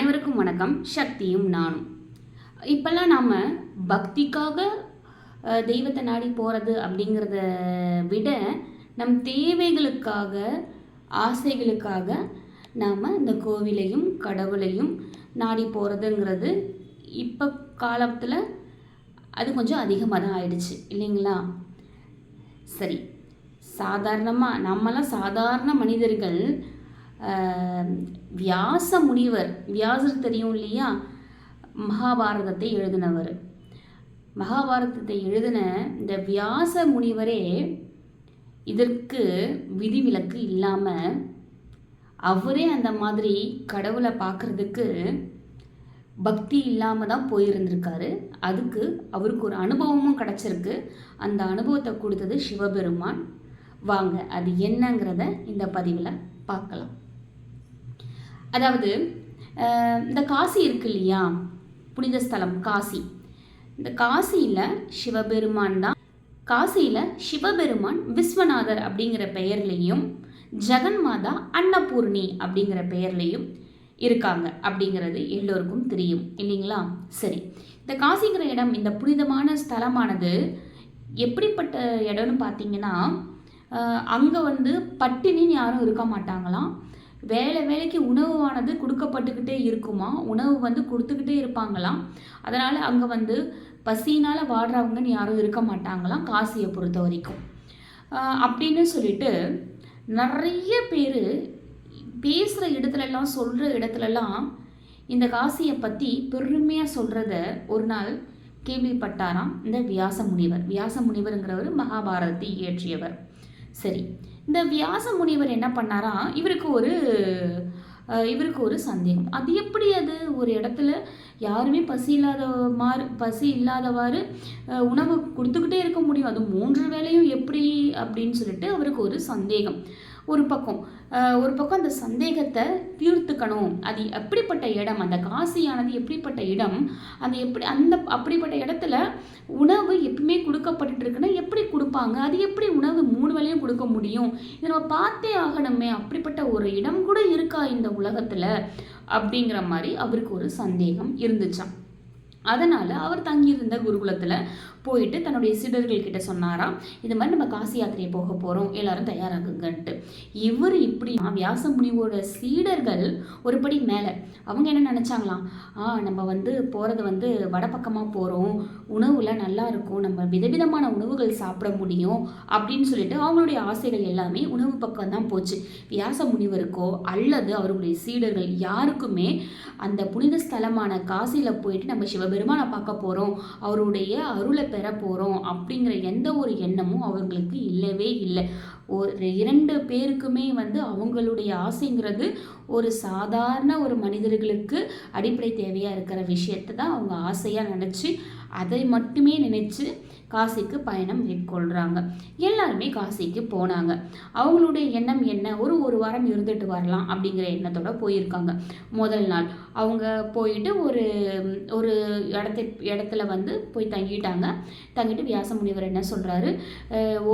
அனைவருக்கும் வணக்கம். சக்தியும் நானும். இப்போல்லாம் நாம் பக்திக்காக தெய்வத்தை நாடி போகிறது அப்படிங்கிறத விட நம் தேவைகளுக்காக ஆசைகளுக்காக நாம் இந்த கோவிலையும் கடவுளையும் நாடி போகிறதுங்கிறது இப்போ காலத்தில் அது கொஞ்சம் அதிகமாக தான் ஆயிடுச்சு. இல்லைங்களா? சரி. சாதாரணமாக நம்மலாம் சாதாரண மனிதர்கள் வியாச முனிவர் வியாசர் தெரியும் இல்லையா? மகாபாரதத்தை எழுதினவர். மகாபாரதத்தை எழுதின இந்த வியாச முனிவரே இதற்கு விதிவிலக்கு இல்லாமல் அவரே அந்த மாதிரி கடவுளை பார்க்குறதுக்கு பக்தி இல்லாமல் தான் போயிருந்திருக்காரு. அதுக்கு அவருக்கு ஒரு அனுபவமும் கிடச்சிருக்கு. அந்த அனுபவத்தை கொடுத்தது சிவபெருமான். வாங்க அது என்னங்கிறத இந்த பதிவில் பார்க்கலாம். அதாவது இந்த காசி இருக்கு இல்லையா? புனித ஸ்தலம் காசி. இந்த காசியில் சிவபெருமான் தான். காசியில் சிவபெருமான் விஸ்வநாதர் அப்படிங்கிற பெயர்லேயும் ஜெகன்மாதா அன்னபூர்ணி அப்படிங்கிற பெயர்லேயும் இருக்காங்க அப்படிங்கிறது எல்லோருக்கும் தெரியும். இல்லைங்களா? சரி. இந்த காசிங்கிற இடம் இந்த புனிதமான ஸ்தலமானது எப்படிப்பட்ட இடம்னு பார்த்தீங்கன்னா அங்கே வந்து பட்டினின்னு யாரும் இருக்க மாட்டாங்களாம். வேலை வேலைக்கு உணவானது கொடுக்கப்பட்டுக்கிட்டே இருக்குமா? உணவு வந்து கொடுத்துக்கிட்டே இருப்பாங்களாம். அதனால் அங்கே வந்து பசினால் வாடுறவங்கன்னு யாரும் இருக்க மாட்டாங்களாம் காசியை பொறுத்த வரைக்கும். அப்படின்னு சொல்லிட்டு நிறைய பேர் பேசுகிற இடத்துலலாம் சொல்கிற இடத்துலலாம் இந்த காசியை பற்றி பெருமையாக சொல்கிறத ஒரு நாள் கேள்விப்பட்டாராம். இந்த வியாச முனிவர் வியாச முனிவருங்கிறவர் மகாபாரதத்தை இயற்றியவர். சரி. இந்த வியாச முனிவர் என்ன பண்ணாராம் இவருக்கு ஒரு இவருக்கு ஒரு சந்தேகம். அது எப்படி அது? ஒரு இடத்துல யாருமே பசி இல்லாத மாறு பசி இல்லாதவாறு உணவு கொடுத்துக்கிட்டே இருக்க முடியும். அது மூன்று வேலையும் எப்படி? அப்படின்னு சொல்லிட்டு அவருக்கு ஒரு சந்தேகம். ஒரு பக்கம் ஒரு பக்கம் அந்த சந்தேகத்தை தீர்த்துக்கணும். அது எப்படிப்பட்ட இடம்? அந்த காசியானது எப்படிப்பட்ட இடம்? அந்த எப்படி அந்த அப்படிப்பட்ட இடத்துல உணவு எப்பவுமே கொடுக்கப்பட்டு இருக்குன்னா எப்படி கொடுப்பாங்க? அது எப்படி உணவு மூணு வேலையும் கொடுக்க முடியும்? இதை நம்ம பார்த்தே ஆகணுமே. அப்படிப்பட்ட ஒரு இடம் கூட இருக்கா இந்த உலகத்தில்? அப்படிங்கிற மாதிரி அவருக்கு ஒரு சந்தேகம் இருந்துச்சான் அதனால் அவர் தங்கியிருந்த குருகுலத்தில் போயிட்டு தன்னுடைய சீடர்கள் கிட்ட சொன்னாராம் இது மாதிரி நம்ம காசி யாத்திரையை போக போகிறோம் எல்லாரும் தயாராகுங்கன்ட்டு. இவர் இப்படி வியாச முனிவோட சீடர்கள் ஒரு படி மேலே அவங்க என்ன நினச்சாங்களாம்? ஆ நம்ம வந்து போகிறது வந்து வடபக்கமாக போகிறோம் உணவுல நல்லா இருக்கும் நம்ம விதவிதமான உணவுகள் சாப்பிட முடியும் அப்படின்னு சொல்லிட்டு அவங்களுடைய ஆசைகள் எல்லாமே உணவு பக்கம் தான் போச்சு. வியாச முனிவருக்கோ அல்லது அவர்களுடைய சீடர்கள் யாருக்குமே அந்த புனித ஸ்தலமான காசியில் போயிட்டு நம்ம சிவ சிவபெருமானை பார்க்க போகிறோம் அவருடைய அருளை பெற போகிறோம் அப்படிங்கிற எந்த ஒரு எண்ணமும் அவங்களுக்கு இல்லவே இல்லை. ஒரு இரண்டு பேருக்குமே வந்து அவங்களுடைய ஆசைங்கிறது ஒரு சாதாரண ஒரு மனிதர்களுக்கு அடிப்படை தேவையாக இருக்கிற விஷயத்தை தான் அவங்க ஆசையாக நினச்சி அதை மட்டுமே நினச்சி காசிக்கு பயணம் மேற்கொள்கிறாங்க எல்லாருமே காசிக்கு போனாங்க. அவங்களுடைய எண்ணம் என்ன? ஒரு ஒரு வாரம் இருந்துட்டு வரலாம் அப்படிங்கிற எண்ணத்தோட போயிருக்காங்க. முதல் நாள் அவங்க போயிட்டு ஒரு ஒரு இடத்தை இடத்துல வந்து போய் தங்கிட்டாங்க. தங்கிட்டு வியாச முனிவர் என்ன சொல்கிறாரு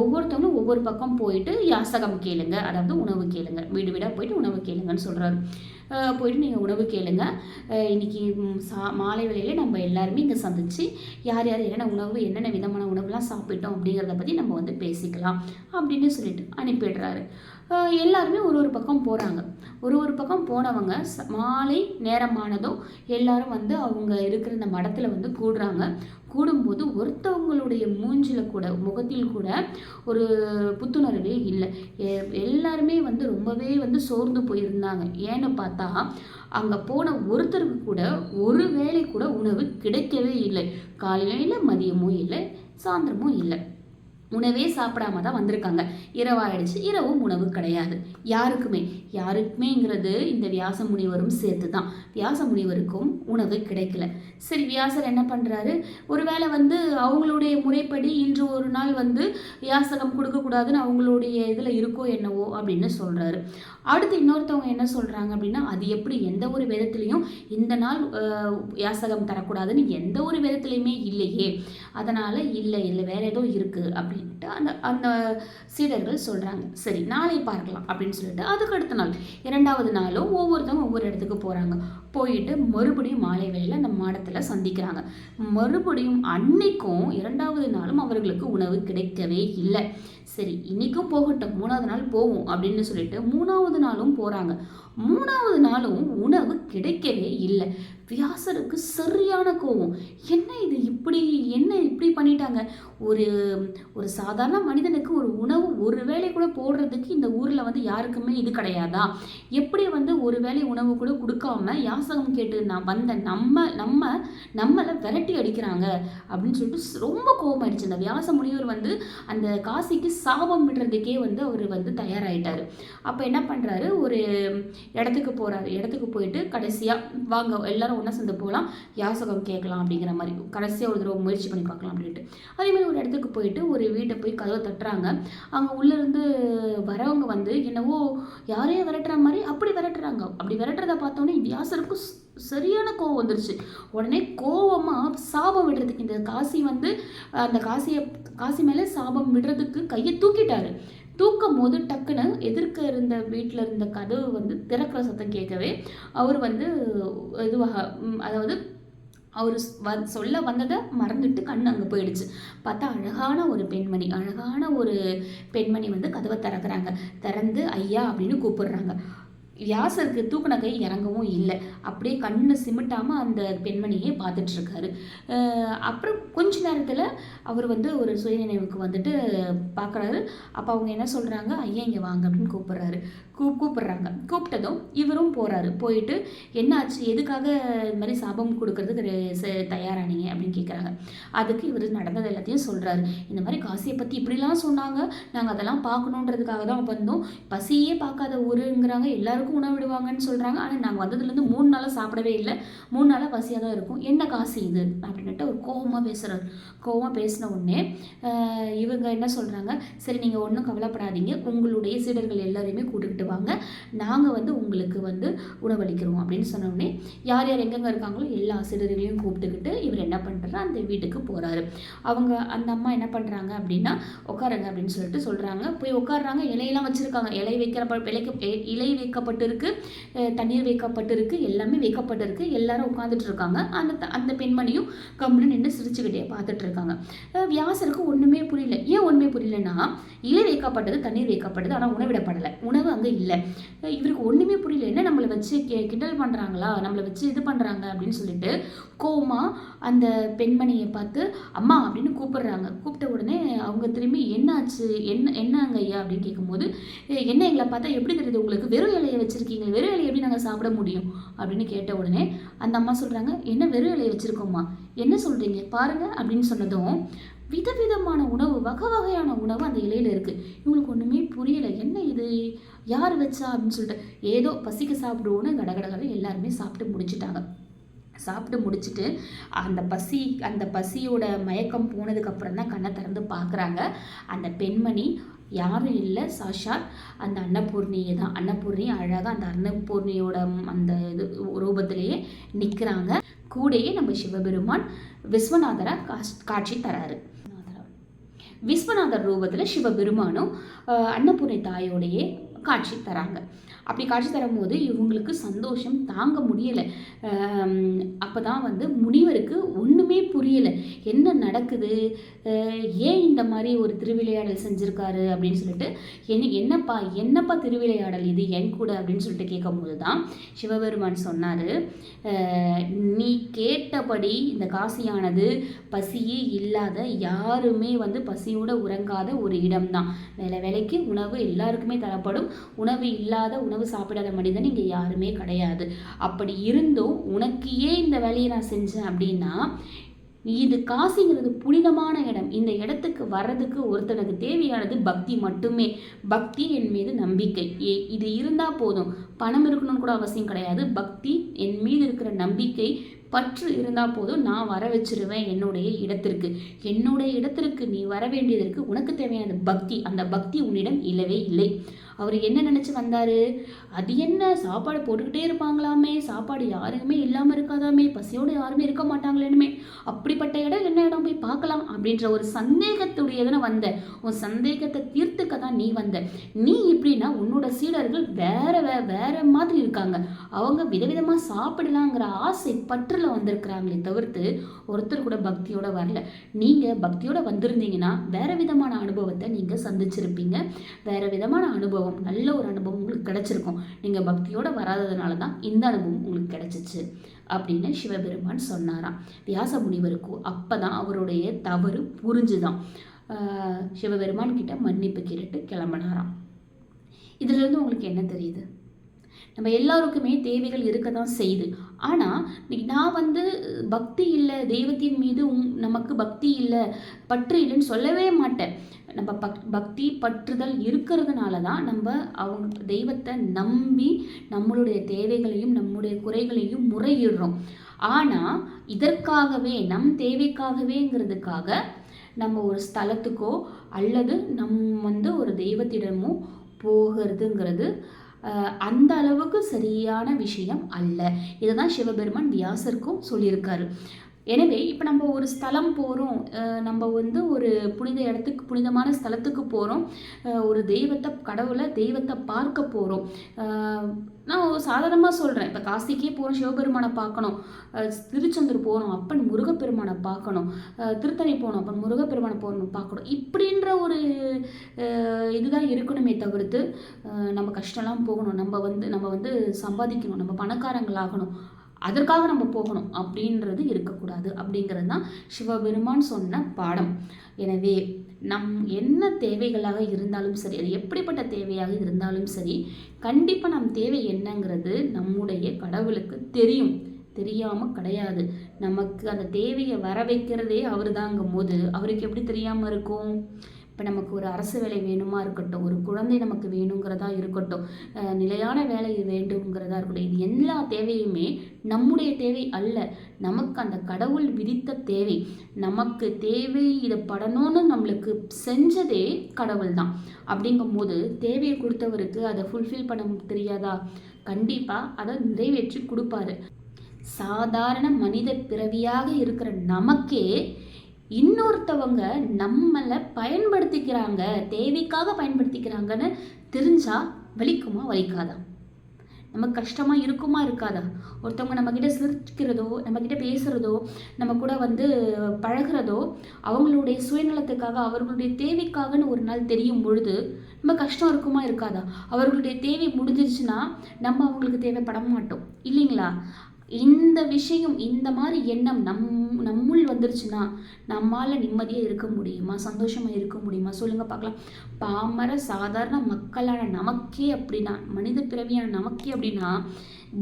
ஒவ்வொருத்தவங்களும் ஒவ்வொரு பக்கம் போயிட்டு யாசகம் கேளுங்க. அதாவது உணவு கேளுங்க. வீடு வீடாக போயிட்டு உணவு கேளுங்கன்னு சொல்கிறாரு போயிட்டு நீங்கள் உணவு கேளுங்க. இன்றைக்கி சா மாலை வேளையில் நம்ம எல்லாருமே இங்கே சந்திச்சு யார் யார் என்னென்ன உணவு என்னென்ன விதமான உணவுலாம் சாப்பிட்டோம் அப்படிங்கிறத பற்றி நம்ம வந்து பேசிக்கலாம் அப்படின்னு சொல்லிட்டு அனுப்பிடுறாரு. எல்லாருமே ஒரு ஒரு பக்கம் போகிறாங்க ஒரு ஒரு பக்கம் போனவங்க மாலை நேரமானதும் எல்லாரும் வந்து அவங்க இருக்கிற அந்த மடத்தில் வந்து கூடுறாங்க. கூடும்போது ஒருத்தவங்களுடைய மூஞ்சில் கூட முகத்தில் கூட ஒரு புத்துணர்வே இல்லை. எ- எல்லாருமே வந்து ரொம்பவே வந்து சோர்ந்து போயிருந்தாங்க. ஏன்னு பார்த்தா அங்கே போன ஒருத்தருக்கு கூட ஒரு வேளை கூட உணவு கிடைக்கவே இல்லை. காலையில் மதியமும் இல்லை சாயந்தரமும் இல்லை. உணவே சாப்பிடாம தான் வந்திருக்காங்க. இரவாயிடுச்சு இரவும் உணவு கிடையாது. யாருக்குமே. யாருக்குமேங்கிறது இந்த வியாச முனிவரும் சேர்த்து தான் வியாச முனிவருக்கும் உணவு கிடைக்கல. சரி வியாசர் என்ன பண்ணுறாரு ஒருவேளை வந்து அவங்களுடைய முறைப்படி இன்று ஒரு நாள் வந்து யாசகம் கொடுக்கக்கூடாதுன்னு அவங்களுடைய இதில் இருக்கோ என்னவோ அப்படின்னு சொல்கிறாரு அடுத்து இன்னொருத்தவங்க என்ன சொல்கிறாங்க அப்படின்னா அது எப்படி எந்த ஒரு விதத்துலேயும் இந்த நாள் யாசகம் தரக்கூடாதுன்னு எந்த ஒரு விதத்துலையுமே இல்லையே. அதனால் இல்லை இல்லை வேறு ஏதோ இருக்குது அப்படி அப்படின்ட்டு அந்த அந்த சீடர்கள் சொல்கிறாங்க சரி நாளை பார்க்கலாம் அப்படின்னு சொல்லிட்டு அதுக்கு அடுத்த நாள் இரண்டாவது நாளும் ஒவ்வொருத்தவங்க ஒவ்வொரு இடத்துக்கு போகிறாங்க போயிட்டு மறுபடியும் மாலை வேளையில் அந்த மாடத்தில் சந்திக்கிறாங்க. மறுபடியும் அன்னைக்கும் இரண்டாவது நாளும் அவர்களுக்கு உணவு கிடைக்கவே இல்லை. சரி இன்றைக்கும் போகட்டும் மூணாவது நாள் போவோம் அப்படின்னு சொல்லிட்டு மூணாவது நாளும் போகிறாங்க மூணாவது நாளும் உணவு கிடைக்கவே இல்லை. வியாசருக்கு சரியான கோவம். என்ன இது இப்படி என்ன இப்படி பண்ணிட்டாங்க? ஒரு ஒரு சாதாரண மனிதனுக்கு ஒரு உணவு ஒரு வேலை கூட போடுறதுக்கு இந்த ஊரில் வந்து யாருக்குமே இது கிடையாதா? எப்படி வந்து ஒரு வேளை உணவு கூட கொடுக்காம யாசகம் கேட்டு நான் வந்த நம்ம நம்ம நம்மளை விரட்டி அடிக்கிறாங்க அப்படின்னு சொல்லிட்டு ரொம்ப கோபம் ஆயிடுச்சு அந்த வியாச முனிவர் வந்து அந்த காசிக்கு சாபம் விடுறதுக்கே வந்து அவர் வந்து தயாராகிட்டார் அப்போ என்ன பண்ணுறாரு ஒரு இடத்துக்கு போகிறாரு இடத்துக்கு போயிட்டு கடைசியாக வாங்க எல்லாரும் ஒன்றா சேர்ந்து போகலாம் யாசகம் கேட்கலாம் அப்படிங்கிற மாதிரி. கடைசியாக ஒரு தடவை முயற்சி பண்ணி பார்க்கலாம் அப்படின்ட்டு. அதே மாதிரி ஒரு இடத்துக்கு போயிட்டு ஒரு வீட்டை போய் கதவை தட்டுறாங்க. அங்கே உள்ளேருந்து வரவங்க வந்து என்னவோ யாரையும் விரட்டுற மாதிரி அப்படி விரட்டுறாங்க. அப்படி விரட்டுறத பார்த்தோன்னே வியாசருக்கு சரியான கோவம் வந்துருச்சு. உடனே கோவமாக சாபம் விடுறதுக்கு இந்த காசி வந்து அந்த காசியை காசி மேலே சாபம் விடுறதுக்கு கையை தூக்கிட்டாரு. தூக்கும் போது டக்குன்னு எதிர்க்க இருந்த வீட்டில் இருந்த கதவு வந்து திறக்கிற சத்தம் கேட்கவே அவர் வந்து இதுவாக அதாவது அவர் வ சொல்ல வந்ததை மறந்துட்டு கண் அங்கே போயிடுச்சு. பார்த்தா அழகான ஒரு பெண்மணி அழகான ஒரு பெண்மணி வந்து கதவை திறக்கிறாங்க. திறந்து ஐயா அப்படின்னு கூப்பிடுறாங்க. வியாசருக்கு தூக்குன கை இறங்கவும் இல்லை. அப்படியே கண்ணு சிமிட்டாமல் அந்த பெண்மணியே பார்த்துட்ருக்காரு. அப்புறம் கொஞ்ச நேரத்தில் அவர் வந்து ஒரு சுயநினைவுக்கு வந்துட்டு பார்க்குறாரு. அப்போ அவங்க என்ன சொல்கிறாங்க ஐயா இங்கே வாங்க அப்படின்னு கூப்பிட்றாரு. கூ கூப்பிட்றாங்க. கூப்பிட்டதும் இவரும் போகிறாரு போயிட்டு என்னாச்சு? எதுக்காக இது மாதிரி சாபம் கொடுக்கறதுக்கு தயாரானீங்க? அப்படின்னு கேட்குறாங்க அதுக்கு இவர் நடந்தது எல்லாத்தையும் சொல்கிறாரு இந்த மாதிரி காசியை பற்றி இப்படிலாம் சொன்னாங்க. நாங்கள் அதெல்லாம் பார்க்கணுன்றதுக்காக தான் வந்தோம். பசியே பார்க்காத ஊருங்கிறாங்க. எல்லாருக்கும் உணவு விடுவாங்கன்னு சொல்கிறாங்க ஆனால் நாங்கள் வந்ததுலேருந்து மூணு நாளாக சாப்பிடவே இல்லை. மூணு நாளாக பசியாக தான் இருக்கும். என்ன காசு இது? அப்படின்ட்டு ஒரு கோவமாக பேசுகிறார் கோவமாக பேசின உடனே இவங்க என்ன சொல்கிறாங்க சரி நீங்கள் ஒன்றும் கவலைப்படாதீங்க. உங்களுடைய சீடர்கள் எல்லாரையுமே கூட்டுக்கிட்டு வாங்க நாங்கள் வந்து உங்களுக்கு வந்து உணவளிக்கிறோம் அப்படின்னு சொன்ன உடனே யார் யார் எங்கெங்கே இருக்காங்களோ எல்லா ஆசிரியர்களையும் கூப்பிட்டுக்கிட்டு இவர் என்ன பண்ணுறாரு அந்த வீட்டுக்கு போகிறாரு அவங்க அந்த அம்மா என்ன பண்ணுறாங்க அப்படின்னா உட்காருங்க அப்படின்னு சொல்லிட்டு சொல்கிறாங்க போய் உட்காடுறாங்க இலையெல்லாம் வச்சுருக்காங்க. இலை வைக்கிற இலைக்கு இலை வைக்கப்பட்டிருக்கு. தண்ணீர் வைக்கப்பட்டிருக்கு. எல்லாமே வைக்கப்பட்டிருக்கு. எல்லாரும் உட்காந்துட்டு இருக்காங்க அந்த அந்த பெண்மணியும் கம்முன்னு நின்று சிரிச்சுக்கிட்டே பார்த்துட்டு இருக்காங்க வியாசருக்கு ஒன்றுமே புரியல. ஏன் ஒன்றுமே புரியலன்னா இலை வைக்கப்பட்டது தண்ணீர் வைக்கப்பட்டது. ஆனால் உணவிடப்படலை. உணவு அங்கே இல்லை. இவருக்கு ஒன்றுமே புரியல. என்ன நம்மளை வச்சு கே கிண்டல் பண்ணுறாங்களா நம்மளை வச்சு இது பண்ணுறாங்க அப்படின்னு சொல்லிட்டு கோமா அந்த பெண்மணியை பார்த்து அம்மா அப்படின்னு கூப்பிடுறாங்க. கூப்பிட்ட உடனே அவங்க திரும்பி என்னாச்சு? என்ன என்னங்க ஐயா? அப்படின்னு கேட்கும்போது என்ன எங்களை பார்த்தா எப்படி தெரியுது? உங்களுக்கு வெறும் இலையை வச்சுருக்கீங்க வெறும் இலையை எப்படி நாங்கள் சாப்பிட முடியும்? அப்படின்னு கேட்ட உடனே அந்த அம்மா சொல்கிறாங்க என்ன வெறும் இலையை வச்சுருக்கோம்மா. என்ன சொல்கிறீங்க பாருங்கள் அப்படின்னு சொன்னதும் விதவிதமான உணவு வகை வகையான உணவு அந்த இலையில இருக்குது இவங்களுக்கு ஒன்றுமே புரியலை. என்ன இது? யார் வச்சா அப்படின்னு சொல்லிட்டு ஏதோ பசிக்கு சாப்பிடுவோன்னு கடகடகட எல்லாருமே சாப்பிட்டு முடிச்சிட்டாங்க. சாப்பிட்டு முடிச்சுட்டு அந்த பசி அந்த பசியோட மயக்கம் போனதுக்கப்புறம் தான் கண்ணை திறந்து பார்க்குறாங்க. அந்த பெண்மணி யாரும் இல்லை சாஷாத் அந்த அன்னபூர்ணியை தான். அன்னபூர்ணி அழகாக அந்த அன்னபூர்ணியோட அந்த இது ரூபத்திலேயே நிற்கிறாங்க கூடயே நம்ம சிவபெருமான் விஸ்வநாதரை காஷ்- காட்சி தராரு. விஸ்வநாதர் ரூபத்தில் சிவபெருமானும் அஹ், அன்னபூர்ணி தாயோடையே காட்சி தராங்க. அப்படி காட்சி தரும்போது இவங்களுக்கு சந்தோஷம் தாங்க முடியலை. அப்போ தான் வந்து முனிவருக்கு ஒன்றுமே புரியலை. என்ன நடக்குது? ஏன் இந்த மாதிரி ஒரு திருவிளையாடல் செஞ்சுருக்காரு அப்படின்னு சொல்லிட்டு என்ன என்னப்பா என்னப்பா திருவிளையாடல் இது? என் கூட? அப்படின்னு சொல்லிட்டு கேட்கும்போது தான் சிவபெருமான் சொன்னார் நீ கேட்டபடி இந்த காசியானது பசியே இல்லாத யாருமே வந்து பசியோட உறங்காத ஒரு இடம்தான். வேலை வேலைக்கு உணவு எல்லாருக்குமே தரப்படும். உணவு இல்லாத உணவு சாப்பிடாத மனிதன் இங்கே யாருமே கிடையாது. அப்படி இருந்தும் உனக்கு ஏன் இந்த வேலையை நான் செஞ்சேன் அப்படின்னா இது காசிங்கிறது புனிதமான இடம். இந்த இடத்துக்கு வர்றதுக்கு ஒருத்தனுக்கு தேவையானது பக்தி மட்டுமே. பக்தி என் மீது நம்பிக்கை. ஏ இது இருந்தால் போதும். பணம் இருக்கணும்னு கூட அவசியம் கிடையாது. பக்தி என் மீது இருக்கிற நம்பிக்கை பற்று இருந்தால் போதும் நான் வர வச்சிருவேன் என்னுடைய இடத்திற்கு. என்னுடைய இடத்திற்கு நீ வர வேண்டியதற்கு உனக்கு தேவையான பக்தி அந்த பக்தி உன்னிடம் இல்லவே இல்லை. அவர் என்ன நினச்சி வந்தார்? அது என்ன? சாப்பாடு போட்டுக்கிட்டே இருப்பாங்களாமே? சாப்பாடு யாருக்குமே இல்லாமல் இருக்காதாமே? பசியோடு யாருமே இருக்க மாட்டாங்களேனுமே? அப்படிப்பட்ட இடம் என்ன இடம்? போய் பார்க்கலாம் அப்படின்ற ஒரு சந்தேகத்துடையதுன்னு வந்த உன் சந்தேகத்தை தீர்த்துக்க தான் நீ வந்த. நீ இப்படின்னா உன்னோட சீடர்கள் வேற வே வேற மாதிரி இருக்காங்க. அவங்க விதவிதமாக சாப்பிடலாங்கிற ஆசை பற்றில் வந்திருக்கிறாங்களே தவிர்த்து ஒருத்தர் கூட பக்தியோட வரல. நீங்கள் பக்தியோட வந்திருந்தீங்கன்னா வேறு விதமான அனுபவத்தை நீங்கள் சந்திச்சிருப்பீங்க. வேறு விதமான அனுபவம் நல்ல ஒரு அனுபவம் உங்களுக்கு கிடச்சிருக்கும். நீங்கள் பக்தியோட வராததுனால தான் இந்த அனுபவம் உங்களுக்கு கிடைச்சிச்சு அப்படின்னு சிவபெருமான் சொன்னாராம். வியாச முனிவருக்கு அப்போ தான் அவருடைய தவறு புரிஞ்சுதான். சிவபெருமான் கிட்ட மன்னிப்பு கேட்டுட்டு கிளம்பினாராம். இதுலேருந்து உங்களுக்கு என்ன தெரியுது? நம்ம எல்லாருக்குமே தேவைகள் இருக்க தான் செய்யுது. ஆனால் நான் வந்து பக்தி இல்லை தெய்வத்தின் மீது உம் நமக்கு பக்தி இல்லை பற்று இல்லைன்னு சொல்லவே மாட்டேன். நம்ம பக் பக்தி பற்றுதல் இருக்கிறதுனால தான் நம்ம அவங்க தெய்வத்தை நம்பி நம்மளுடைய தேவைகளையும் நம்முடைய குறைகளையும் முறையிடுறோம். ஆனால் இதற்காகவே நம் தேவைக்காகவேங்கிறதுக்காக நம்ம ஒரு ஸ்தலத்துக்கோ அல்லது நம் வந்து ஒரு தெய்வத்திடமோ போகிறதுங்கிறது அந்த அளவுக்கு சரியான விஷயம் அல்ல. இதுதான் சிவபெருமான் வியாசருக்கும் சொல்லியிருக்காரு. எனவே இப்போ நம்ம ஒரு ஸ்தலம் போகிறோம் நம்ம வந்து ஒரு புனித இடத்துக்கு புனிதமான ஸ்தலத்துக்கு போகிறோம் ஒரு தெய்வத்தை கடவுளை தெய்வத்தை பார்க்க போகிறோம் நான் சாதாரணமாக சொல்கிறேன் இப்போ காசிக்கே போகிறோம் சிவபெருமானை பார்க்கணும் திருச்செந்தூர் போகணும் அப்பன் முருகப்பெருமானை பார்க்கணும் திருத்தணி போகணும் அப்பன் முருகப்பெருமானை போகணும் பார்க்கணும். இப்படின்ற ஒரு இதுதான் இருக்கணுமே தவிர்த்து நம்ம கஷ்டம்லாம் போகணும் நம்ம வந்து நம்ம வந்து சம்பாதிக்கணும் நம்ம பணக்காரங்களாகணும். அதற்காக நம்ம போகணும். அப்படின்றது இருக்கக்கூடாது. அப்படிங்கிறது தான் சிவபெருமான் சொன்ன பாடம். எனவே நம் என்ன தேவைகளாக இருந்தாலும் சரி அது எப்படிப்பட்ட தேவையாக இருந்தாலும் சரி கண்டிப்பாக நம் தேவை என்னங்கிறது நம்முடைய கடவுளுக்கு தெரியும். தெரியாமல் கிடையாது. நமக்கு அந்த தேவையை வர வைக்கிறதே அவர் தாங்கும் போது அவருக்கு எப்படி தெரியாமல் இருக்கும்? இப்போ நமக்கு ஒரு அரசு வேலை வேணுமா இருக்கட்டும் ஒரு குழந்தை நமக்கு வேணுங்கிறதா இருக்கட்டும் நிலையான வேலை வேண்டுங்கிறதா இருக்கட்டும் இது எல்லா தேவையுமே நம்முடைய தேவை அல்ல. நமக்கு அந்த கடவுள் விதித்த தேவை. நமக்கு தேவை இதை படணும்னு நம்மளுக்கு செஞ்சதே கடவுள் தான். அப்படிங்கும்போது தேவையை கொடுத்தவருக்கு அதை ஃபுல்ஃபில் பண்ண தெரியாதா? கண்டிப்பாக அதை நிறைவேற்றி கொடுப்பாரு. சாதாரண மனித பிறவியாக இருக்கிற நமக்கே இன்னொருத்தவங்க நம்மளை பயன்படுத்திக்கிறாங்க தேவைக்காக பயன்படுத்திக்கிறாங்கன்னு தெரிஞ்சா வலிக்குமா வலிக்காதா? நம்ம கஷ்டமாக இருக்குமா இருக்காதா? ஒருத்தவங்க நம்மக்கிட்ட சிரிக்கிறதோ நம்மக்கிட்ட பேசுகிறதோ நம்ம கூட வந்து பழகுறதோ அவங்களுடைய சுயநலத்துக்காக அவர்களுடைய தேவைக்காகன்னு ஒரு நாள் தெரியும் பொழுது நம்ம கஷ்டம் இருக்குமா இருக்காதா? அவர்களுடைய தேவை முடிஞ்சிருச்சுன்னா நம்ம அவங்களுக்கு தேவைப்பட மாட்டோம். இல்லைங்களா? இந்த விஷயம் இந்த மாதிரி எண்ணம் நம் நம்முள் வந்துருச்சுன்னா நம்மால் நிம்மதியாக இருக்க முடியுமா? சந்தோஷமாக இருக்க முடியுமா? சொல்லுங்கள் பார்க்கலாம். பாமர சாதாரண மக்களான நமக்கே அப்படின்னா மனித பிறவியான நமக்கே அப்படின்னா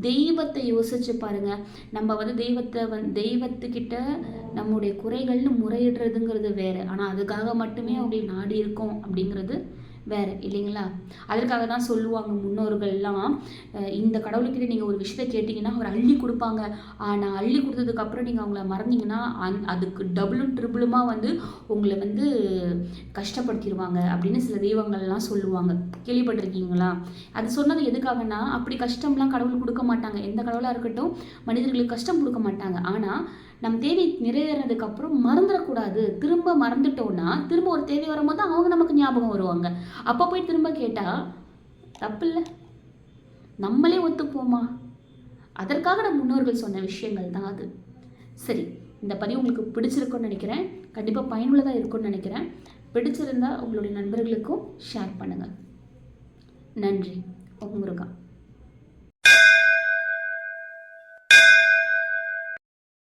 தெய்வத்தை யோசிச்சு பாருங்க. நம்ம வந்து தெய்வத்தை வந் தெய்வத்துக்கிட்ட நம்முடைய குறைகள்னு முறையிடுறதுங்கிறது வேறு. ஆனால் அதுக்காக மட்டுமே அவங்களை நாடி இருக்கோம் அப்படிங்கிறது வேறு இல்லைங்களா? அதற்காக தான் சொல்லுவாங்க முன்னோர்கள்லாம் இந்த கடவுள்கிட்ட நீங்கள் ஒரு விஷயத்தை கேட்டிங்கன்னா அவர் அள்ளி கொடுப்பாங்க. ஆனால் அள்ளி கொடுத்ததுக்கப்புறம் நீங்கள் அவங்கள மறந்தீங்கன்னா அந் அதுக்கு டபுளும் ட்ரிபிளுமா வந்து உங்களை வந்து கஷ்டப்படுத்திடுவாங்க அப்படின்னு சில தெய்வங்கள்லாம் சொல்லுவாங்க. கேள்விப்பட்டிருக்கீங்களா? அது சொன்னது எதுக்காகனா அப்படி கஷ்டம்லாம் கடவுள் கொடுக்க மாட்டாங்க. எந்த கடவுளாக இருக்கட்டும் மனிதர்களுக்கு கஷ்டம் கொடுக்க மாட்டாங்க. ஆனால் நம் தேவை நிறைவேறதுக்கு அப்புறம் மறந்துடக்கூடாது. திரும்ப மறந்துட்டோம்னா திரும்ப ஒரு தேவை வரும்போது அவங்க நமக்கு ஞாபகம் வருவாங்க. அப்போ போய் திரும்ப கேட்டால் தப்பு இல்லை நம்மளே ஒத்துப்போமா? அதற்காக நம் முன்னோர்கள் சொன்ன விஷயங்கள் தான் அது. சரி இந்த பதிவு உங்களுக்கு பிடிச்சிருக்கும்னு நினைக்கிறேன். கண்டிப்பாக பயனுள்ளதாக இருக்கும்னு நினைக்கிறேன். பிடிச்சிருந்தா உங்களுடைய நண்பர்களுக்கும் ஷேர் பண்ணுங்கள் நன்றி. உங்களுக்கா முருகா.